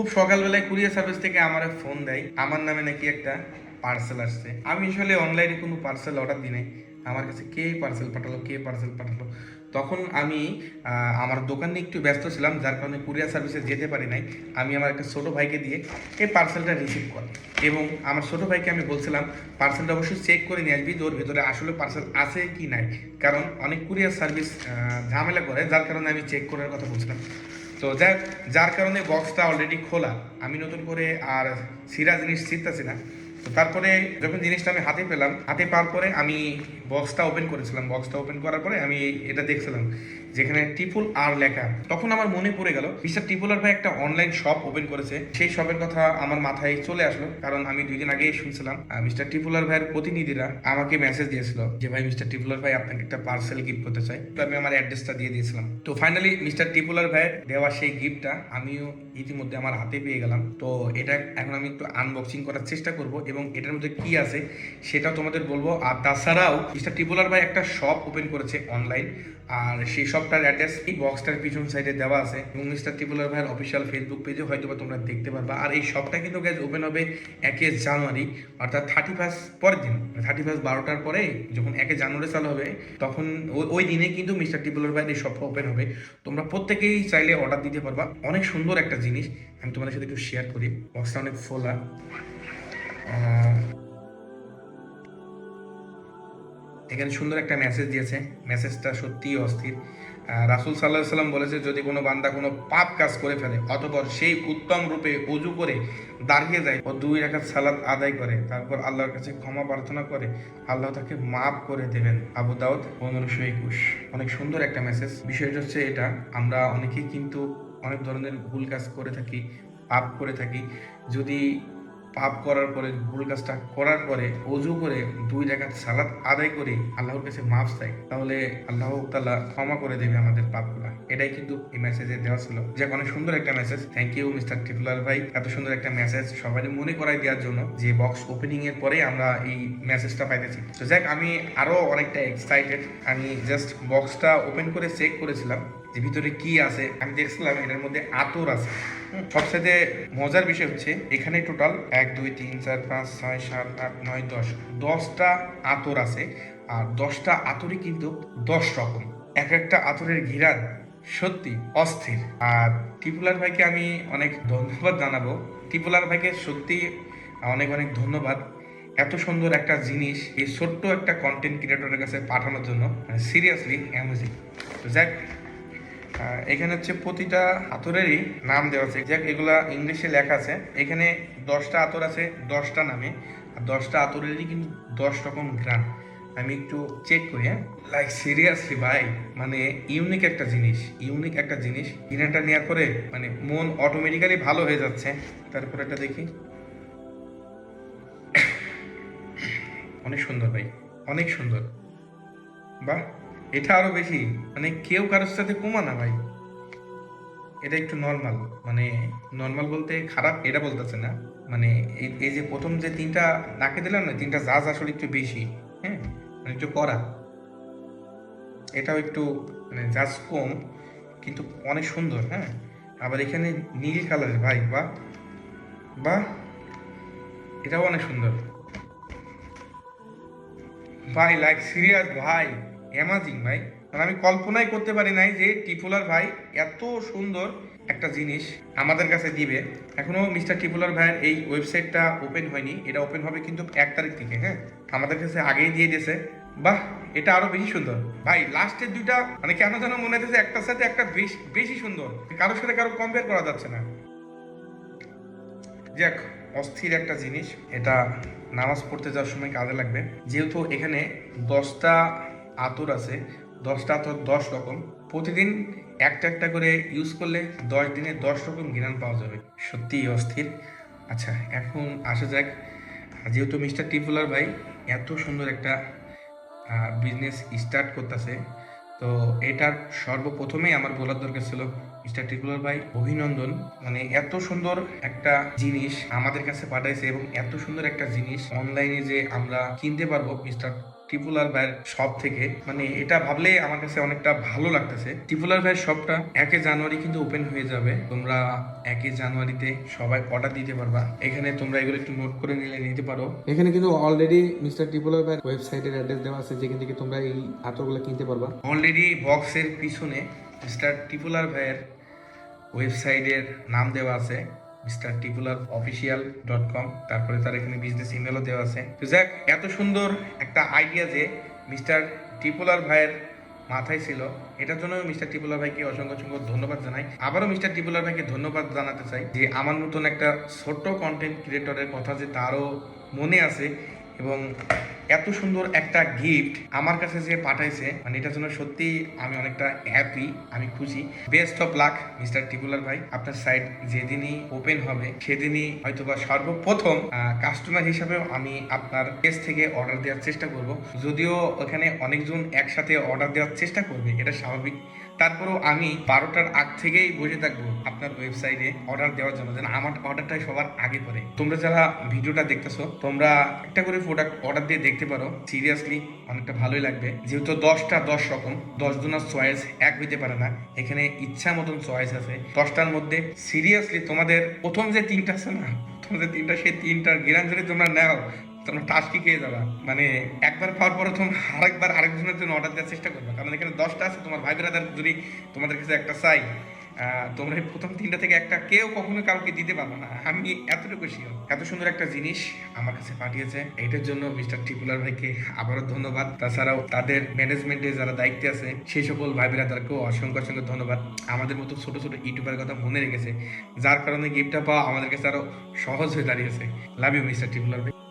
খুব সকালবেলায় courier service থেকে আমার ফোন দেয়। আমার নামে নাকি একটা পার্সেল আসছে। আমি আসলে অনলাইনে কোনো পার্সেল অর্ডার দিই নাই। আমার কাছে কে পার্সেল পাঠালো, কে পার্সেল পাঠালো? তখন আমি আমার দোকানে একটু ব্যস্ত ছিলাম, যার কারণে কুরিয়ার সার্ভিসে যেতে পারি নাই। আমি আমার একটা ছোটো ভাইকে দিয়ে এই পার্সেলটা রিসিভ করি। এবং আমার ছোটো ভাইকে আমি বলছিলাম পার্সেলটা অবশ্যই চেক করে নিয়ে আসবি, তোর ভিতরে আসলে পার্সেল আছে কি নাই? কারণ অনেক কুরিয়ার সার্ভিস ঝামেলা করে, যার কারণে আমি চেক করার কথা বলছিলাম। তো যার যার কারণে বক্সটা অলরেডি খোলা। আমি নতুন করে আর সিরাজ নিশ্চিত আছি না। তো তারপরে যখন জিনিসটা আমি হাতে পেলাম, হাতে পাওয়ার পরে আমি বক্সটা ওপেন করেছিলাম। বক্সটা ওপেন করার পরে আমি এটা দেখছিলাম, যেখানে টিপুল আর লেখা। তখন আমার মনে পড়ে গেল, মিস্টার টিপুলার ভাই একটা অনলাইন শপ ওপেন করেছে। সেই শপের কথা আমার মাথায় চলে আসলো, কারণ আমি দুই দিন আগেই শুনছিলাম মিস্টার টিপুলার ভাইয়ের প্রতিনিধিরা আমাকে মেসেজ দিয়েছিল যে, ভাই, মিস্টার টিপুলার ভাই আপনাকে একটা পার্সেল গিফট করতে চাই। তো আমি আমার অ্যাড্রেসটা দিয়ে দিয়েছিলাম। তো ফাইনালি মিস্টার টিপুলার ভাইয়ের দেওয়া সেই গিফটটা আমিও ইতিমধ্যে আমার হাতে পেয়ে গেলাম। তো এটা এখন আমি একটু আনবক্সিং করার চেষ্টা করব। এবং এটার মধ্যে কি আছে সেটাও তোমাদের বলব। আর তাছাড়াও মিস্টার টিপুলার ভাই একটা শপ ওপেন করেছে অনলাইন আর সেই শপটার অ্যাড্রেস এই বক্সটার পিছন সাইডে দেওয়া আছে। এবং মিস্টার টিপুলার ভাইয়ের অফিসিয়াল ফেসবুক পেজে হয়তো বা তোমরা দেখতে পারবা। আর এই শপটা কিন্তু গ্যাস ওপেন হবে একে জানুয়ারি, অর্থাৎ থার্টি ফার্স্ট পরের দিন থার্টি ফার্স্ট বারোটার পরে যখন একে জানুয়ারি চালু হবে, তখন ওই- দিনে কিন্তু মিস্টার টিপুলার ভাইয়ের এই শপটা ওপেন হবে। তোমরা প্রত্যেকেই চাইলে অর্ডার দিতে পারবা। অনেক সুন্দর একটা জিনিস, আমি তোমাদের সাথে একটু শেয়ার করি। বক্সটা অনেক ফোলা এখানে সুন্দর একটা মেসেজ দিয়েছে। মেসেজটা সত্যিই অস্থির। রাসূল সাল্লাহ সাল্লাম বলেছে, যদি কোনো বান্দা কোনো পাপ কাজ করে ফেলে, অতপর সেই উত্তম রূপে অজু করে দাঁড়িয়ে যায় ও দুই রাখাত সালাদ আদায় করে, তারপর আল্লাহর কাছে ক্ষমা প্রার্থনা করে, আল্লাহ তাকে মাফ করে দেবেন। আবু দাউদ পনেরোশো একুশ। অনেক সুন্দর একটা মেসেজ বিষয়টা হচ্ছে এটা, আমরা অনেকেই কিন্তু অনেক ধরনের ভুল কাজ করে থাকি, পাপ করে থাকি। যদি পাপ করার পরে, ভুল কাজটা করার পরে অজু করে দুই রাকাত সালাত আদায় করে আল্লাহর কাছে মাফ চাই তাহলে আল্লাহ তাআলা ক্ষমা করে দেবে আমাদের পাপগুলা। এটাই কিন্তু এই মেসেজে দেওয়া ছিল। যাক, অনেক সুন্দর একটা message thank you mister Tipular ভাই। এত সুন্দর একটা মেসেজ সবাই মনে করাই দেওয়ার জন্য যে বক্স ওপেনিং এর পরে আমরা এই মেসেজটা পাইতেছি। তো যাক, আমি আরও অনেকটা এক্সাইটেড আমি জাস্ট বক্সটা ওপেন করে চেক করেছিলাম। যে ভিতরে কি আছে, আমি দেখছিলাম এটার মধ্যে আতর আছে। সবচেয়ে মজার বিষয় হচ্ছে, এখানে টোটাল এক, দুই, তিন, চার, পাঁচ, ছয়, সাত, আট, নয়, দশ, দশটা আতর আছে। আর দশটা আতরই কিন্তু দশ রকম। এক একটা আতরের ঘিরান সত্যি অস্থির। আর টিপুলার ভাইকে আমি অনেক ধন্যবাদ জানাব। টিপুলার ভাইকে সত্যি অনেক অনেক ধন্যবাদ। এত সুন্দর একটা জিনিস, এই ছোট্ট একটা কন্টেন্ট ক্রিয়েটরের কাছে পাঠানোর জন্য। সিরিয়াসলি অ্যামেজিং তো যাক এখানে হচ্ছে প্রতিটা আতরেরই নাম দেওয়া আছে। যাক, এগুলা ইংলিশে লেখা আছে। এখানে দশটা আতর আছে, দশটা নামে। আর দশটা আতরেরই কিন্তু দশ রকম গ্রান আমি একটু চেক করি হ্যাঁ? লাইক সিরিয়াসলি ভাই মানে ইউনিক একটা জিনিস ইউনিক একটা জিনিস। কিনাটা নেওয়ার পরে মানে মন অটোমেটিক্যালি ভালো হয়ে যাচ্ছে। তারপর এটা দেখি। অনেক সুন্দর, ভাই, অনেক সুন্দর। বাহ! এটা আরও বেশি। মানে কেউ কারোর সাথে কমা না ভাই। এটা একটু নর্মাল মানে নর্মাল বলতে খারাপ এটা বলতেছে না। মানে এই যে প্রথম যে তিনটা নাকে দিলাম না, তিনটা জাজ আসলে একটু বেশি হ্যাঁ? মানে একটু করা এটাও একটু মানে জাজ কম, কিন্তু অনেক সুন্দর হ্যাঁ? আবার এখানে নীল কালারের ভাই, বাহ। বাহ। এটাও অনেক সুন্দর। ভাই লাইক সিরিয়াস ভাই। অ্যামাজিং ভাই। মানে আমি কল্পনাই করতে পারি নাই যে টিপুলার ভাই এত সুন্দর একটা জিনিস আমাদের কাছে দিবে। এখনও মিস্টার টিপুলার ভাইয়ের এই ওয়েবসাইটটা ওপেন হয়নি। এটা ওপেন হবে কিন্তু এক তারিখ থেকে হ্যাঁ? আমাদের কাছে আগেই দিয়ে দিয়েছে। বাহ, এটা আরও বেশি সুন্দর। ভাই লাস্টের দুইটা মানে কেন যেন মনে হচ্ছে একটার সাথে একটা বেশ বেশি সুন্দর। কারোর সাথে কারও কম্পেয়ার করা যাচ্ছে না। যাক, অস্থির একটা জিনিস। এটা নামাজ পড়তে যাওয়ার সময় কাজে লাগবে। যেহেতু এখানে দশটা আতর আছে, দশটা আতর দশ রকম। প্রতিদিন একটা একটা করে ইউজ করলে দশ দিনে দশ রকম জ্ঞান পাওয়া যাবে। সত্যিই অস্থির। আচ্ছা এখন আসা যাক। যেহেতু মিস্টার টিপুলার ভাই এত সুন্দর একটা বিজনেস স্টার্ট করতেছে, তো এটার সর্বপ্রথমেই আমার বলার দরকার ছিল, মিস্টার টিপুলার ভাই অভিনন্দন। মানে এত সুন্দর একটা জিনিস আমাদের কাছে পাঠাইছে এবং এত সুন্দর একটা জিনিস অনলাইনে যে আমরা কিনতে পারব, মিস্টার টিপুলার ভাইয়ের শপ থেকে। মানে এটা ভাবলে আমার কাছে অনেকটা ভালো লাগতেছে। টিপুলার ভাইয়ের শপটা একে জানুয়ারি কিন্তু ওপেন হয়ে যাবে। তোমরা একই জানুয়ারিতে সবাই অর্ডার দিতে পারবা। এখানে তোমরা এগুলো একটু নোট করে নিলে নিতে পারো। এখানে কিন্তু অলরেডি মিস্টার টিপুলার ভাইয়ের ওয়েবসাইটের অ্যাড্রেস দেওয়া আছে যেখান থেকে তোমরা এই আতরগুলো কিনতে পারবা। অলরেডি বক্সের পিছনে মিস্টার টিপুলার ভাইয়ের ওয়েবসাইটের নাম দেওয়া আছে। Mister Tipular official dot com তারপরে তার এখানে বিজনেস ইমেলও দেওয়া আছে। তো যাক, এত সুন্দর একটা আইডিয়া যে মিস্টার টিপুলার ভাইয়ের মাথায় ছিল, এটার জন্য মিস্টার টিপুলার ভাইকে অসংখ্য অসংখ্য ধন্যবাদ জানাই। আবারও মিস্টার টিপুলার ভাইকে ধন্যবাদ জানাতে চাই যে আমার মতন একটা ছোট্ট কন্টেন্ট ক্রিয়েটরের কথা যে তারও মনে আছে এবং এত সুন্দর একটা গিফট আমার কাছে যে পাঠাইছে মানে এটার জন্য সত্যি আমি অনেকটা হ্যাপি আমি খুশি। Best of luck mister Tipular ভাই। আপনার সাইট যেদিনই ওপেন হবে, সেদিনই হয়তোবা সর্বপ্রথম কাস্টমার হিসাবে আমি আপনার পেজ থেকে অর্ডার দেওয়ার চেষ্টা করব। যদিও ওখানে অনেকজন একসাথে অর্ডার দেওয়ার চেষ্টা করবে, এটা স্বাভাবিক। তারপরেও আমি বারোটার আগ থেকেই বসে থাকব আপনার ওয়েবসাইটে অর্ডার দেওয়ার জন্য। যেন আমার অর্ডারটাই সবার আগে পড়ে। তোমরা যারা ভিডিওটা দেখতেছো, তোমরা একটা করে প্রোডাক্ট অর্ডার দিয়ে দেখতে পারো। সিরিয়াসলি অনেকটা ভালোই লাগবে। যেহেতু দশটা দশ রকম দশ জনের চয়েস এক হইতে পারে না। এখানে ইচ্ছা মতন চয়েস আছে। দশটার মধ্যে সিরিয়াসলি তোমাদের প্রথম যে তিনটা আছে না তোমাদের তিনটা, সেই তিনটার যদি তোমরা নাও। খেয়ে যাবা। মানে একবার আরেকবার আরেকজনের জন্য অর্ডার দেওয়ার চেষ্টা করবে। কারণ এখানে দশটা আছে, তোমার ভাই বেড়াদার যদি তোমাদের কাছে একটা চাই তোমরা এই প্রথম তিনটা থেকে একটা কেউ কখনো কাউকে দিতে না। আমি এতটুকু শিওর এত সুন্দর একটা জিনিস আমার কাছে পাঠিয়েছে। এটার জন্য মিস্টার টিপুলার ভাইকে আবারও ধন্যবাদ। তাছাড়াও তাদের ম্যানেজমেন্টে যারা দায়িত্বে আছে, সেই সকল ভাই বেড়াদারকেও অসংখ্য অসংখ্য ধন্যবাদ। আমাদের মতো ছোট ছোট ইউটিউবের কথা মনে রেখেছে। যার কারণে গিফটটা পাওয়া আমাদের কাছে আরও সহজ হয়ে দাঁড়িয়েছে। লাভ ইউ মিস্টার টিপুলার ভাই।